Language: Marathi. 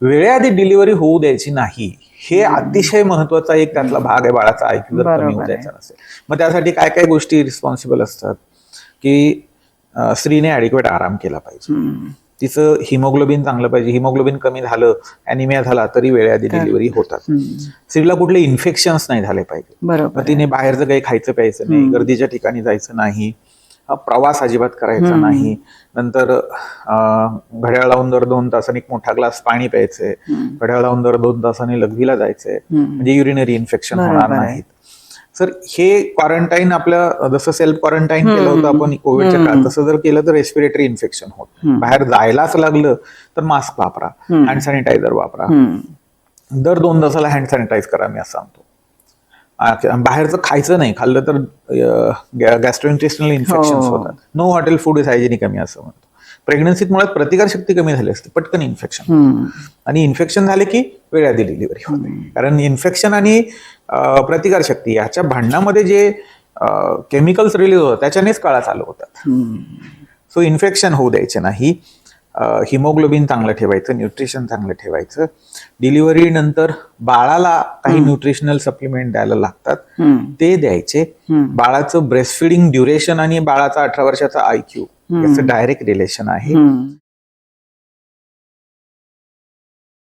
वेळेआधी डिलिव्हरी होऊ द्यायची नाही हे अतिशय महत्त्वाचा एक त्यातला भाग आहे बाळाचा ऐक्यू जर कमी होऊ. द्यायचा नसेल मग त्यासाठी काय काय गोष्टी रिस्पॉन्सिबल असतात की स्त्रीने ॲडिक्वेट आराम केला पाहिजे. तिचं हिमोग्लोबिन चांगलं पाहिजे हिमोग्लोबिन कमी झालं अॅनिमिया झाला तरी वेळेआधी डिलिव्हरी होतात. स्त्रीला कुठले इन्फेक्शन्स नाही झाले पाहिजे तिने बाहेरचं काही खायचं प्यायचं नाही. गर्दीच्या ठिकाणी जायचं नाही प्रवास अजिबात करायचा. नाही नंतर घड्याळ लावून दर दोन तासांनी एक मोठा ग्लास पाणी प्यायचंय. घड्याळ लावून दर दोन तासांनी लघवीला जायचंय. म्हणजे युरिनरी इन्फेक्शन होणार. नाहीत सर हे क्वारंटाईन आपलं जसं सेल्फ क्वारंटाईन केलं होतं आपण कोविडच्या. काळात तसं जर केलं तर रेस्पिरेटरी इन्फेक्शन होत. बाहेर जायलाच लागलं तर मास्क वापरा. हँड सॅनिटायझर वापरा. दर दोन तासाला हँड सॅनिटाईज करा मी असं सांगतो बाहेरचं खायचं नाही. खाल्लं तर गॅस्ट्रोइंटेस्टनल इन्फेक्शन हो. होतात. No hotel food is hygienic आम्ही असं म्हणतो. प्रेग्नन्सीत मुळात प्रतिकारशक्ती कमी झाली असते. पटकन इन्फेक्शन. आणि इन्फेक्शन झाले की वेळाआधी डिलिव्हरी होते. कारण इन्फेक्शन आणि प्रतिकारशक्ती याच्या भांडणामध्ये जे केमिकल्स रिलीज होतात त्याच्यानेच काळा चालू होतात. सो इन्फेक्शन होऊ द्यायचे नाही. हिमोग्लोबिन चांगलं ठेवायचं न्यूट्रिशन चांगलं ठेवायचं डिलिव्हरी नंतर बाळाला काही न्यूट्रिशनल सप्लिमेंट द्यायला लागतात. ते द्यायचे. बाळाचं ब्रेस्ट फिडिंग ड्युरेशन आणि बाळाचा अठरा वर्षाचा आयक्यू याचं डायरेक्ट रिलेशन आहे.